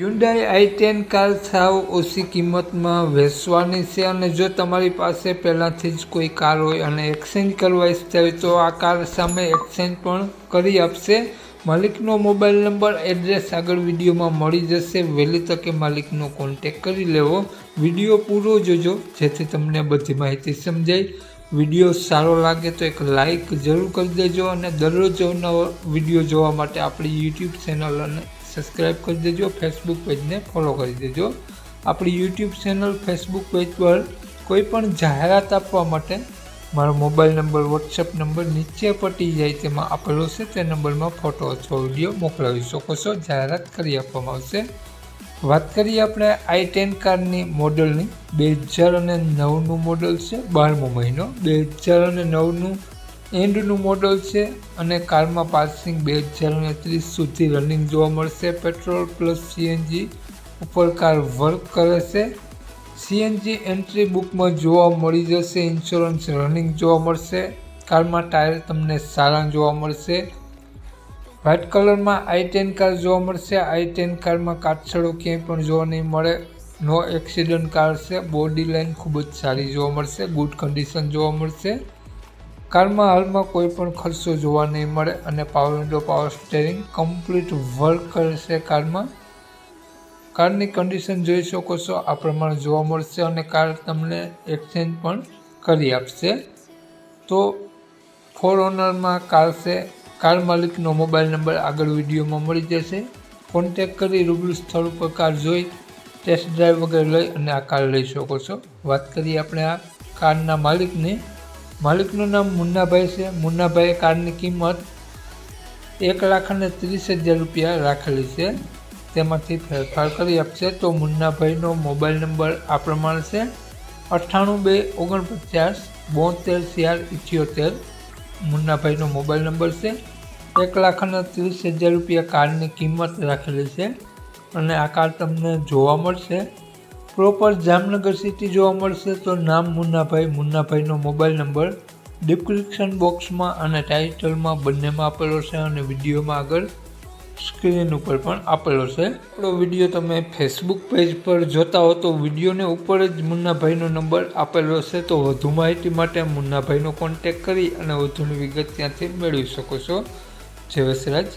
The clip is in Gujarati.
હ્યુન્ડાઈ આઈ ટેન કાર સાવ ઓછી કિંમતમાં વેચવાની છે અને જો તમારી પાસે પહેલાંથી જ કોઈ કાર હોય અને એક્સચેન્જ કરવા ઈચ્છતા હોય તો આ કાર સામે એક્સચેન્જ પણ કરી આપશે. માલિકનો મોબાઈલ નંબર એડ્રેસ આગળ વિડીયોમાં મળી જશે. વહેલી તકે માલિકનો કોન્ટેક કરી લેવો. વીડિયો પૂરો જોજો, જેથી તમને બધી માહિતી સમજાય. વીડિયો સારો લાગે તો એક લાઈક જરૂર કરી દેજો અને દરરોજ નવો વીડિયો જોવા માટે આપણી યુટ્યુબ ચેનલ અને સબસ્ક્રાઈબ કરી દેજો ફેસબુક પેજને ફોલો કરી દેજો. આપણી યુટ્યુબ ચેનલ ફેસબુક પેજ પર કોઈ પણ જાહેરાત આપવા માટે મારો મોબાઈલ નંબર વોટ્સએપ નંબર નીચે પટી જાય તેમાં આપેલો છે, તે નંબરમાં ફોટો અથવા વીડિયો મોકલાવી શકો છો. જાહેરાત કરી આપવામાં આવશે. વાત કરીએ આપણે આઈ ટેન કારની મોડલની બે હજાર અને નવનું મોડલ છે, બારમો મહિનો. બે હજાર અને નવનું એન્ડનું મોડલ છે અને કારમાં પાસિંગ બે હજાર ત્રીસ સુધી રનિંગ જોવા મળશે. પેટ્રોલ પ્લસ સીએનજી ઉપર કાર વર્ક કરે છે. સીએનજી એન્ટ્રી બુકમાં જોવા મળી જશે. ઇન્સ્યોરન્સ રનિંગ જોવા મળશે. કારમાં ટાયર તમને સારા જોવા મળશે. વ્હાઇટ કલરમાં આઈ ટેન કાર જોવા મળશે. આઈ ટેન કારમાં કાટછડો ક્યાંય પણ જોવા નહીં મળે. નો એક્સિડન્ટ કાર છે. બોડી લાઇન ખૂબ જ સારી જોવા મળશે. ગુડ કન્ડિશન જોવા મળશે. કારમાં હાલમાં કોઈ પણ ખર્ચો જોવા નહીં મળે અને power window power steering complete work કરશે કારમાં. કારની કન્ડિશન જોઈ શકો છો. આ પ્રમાણે જોવા મળશે અને કાર તમને એક્સચેન્જ પણ કરી આપશે. તો ફોર ઓનરમાં કાર છે. કાર માલિકનો મોબાઈલ નંબર આગળ વિડીયોમાં મળી જશે. કોન્ટેક કરી રૂબરૂ સ્થળ ઉપર કાર જોઈ ટેસ્ટ ડ્રાઈવ વગેરે લઈ અને આ કાર લઈ શકો છો. વાત કરીએ આપણે આ કારના માલિકની. માલિકનું નામ મુન્નાભાઈ છે. મુન્નાભાઈએ કારની કિંમત એક લાખ અને ત્રીસ હજાર રૂપિયા રાખેલી છે. તેમાંથી ફેરફાર કરી આપશે તો મુન્નાભાઈનો મોબાઈલ નંબર આ પ્રમાણે છે. અઠ્ઠાણું બે ઓગણપચાસ બોતેર ચાર ઇઠ્યોતેર મુન્નાભાઈનો મોબાઈલ નંબર છે. એક લાખ અને ત્રીસ હજાર રૂપિયા કારની કિંમત રાખેલી છે. અને આ કાર તમને જોવા મળશે. પ્રોપર જામનગર સિટી જોવા મળશે તો નામ મુન્નાભાઈ, મુન્નાભાઈનો મોબાઈલ નંબર ડિસ્ક્રિપ્શન બોક્સમાં અને ટાઇટલમાં બંનેમાં આપેલો છે અને વિડીયોમાં આગળ સ્ક્રીન ઉપર પણ આપેલો છે. આપણો વીડિયો તમે ફેસબુક પેજ પર જોતા હો તો વિડીયોને ઉપર જ મુન્નાભાઈનો નંબર આપેલો છે તો વધુ માહિતી માટે મુન્નાભાઈનો કોન્ટેક કરી અને વધુની વિગત ત્યાંથી મેળવી શકો છો. જય વસરાજ.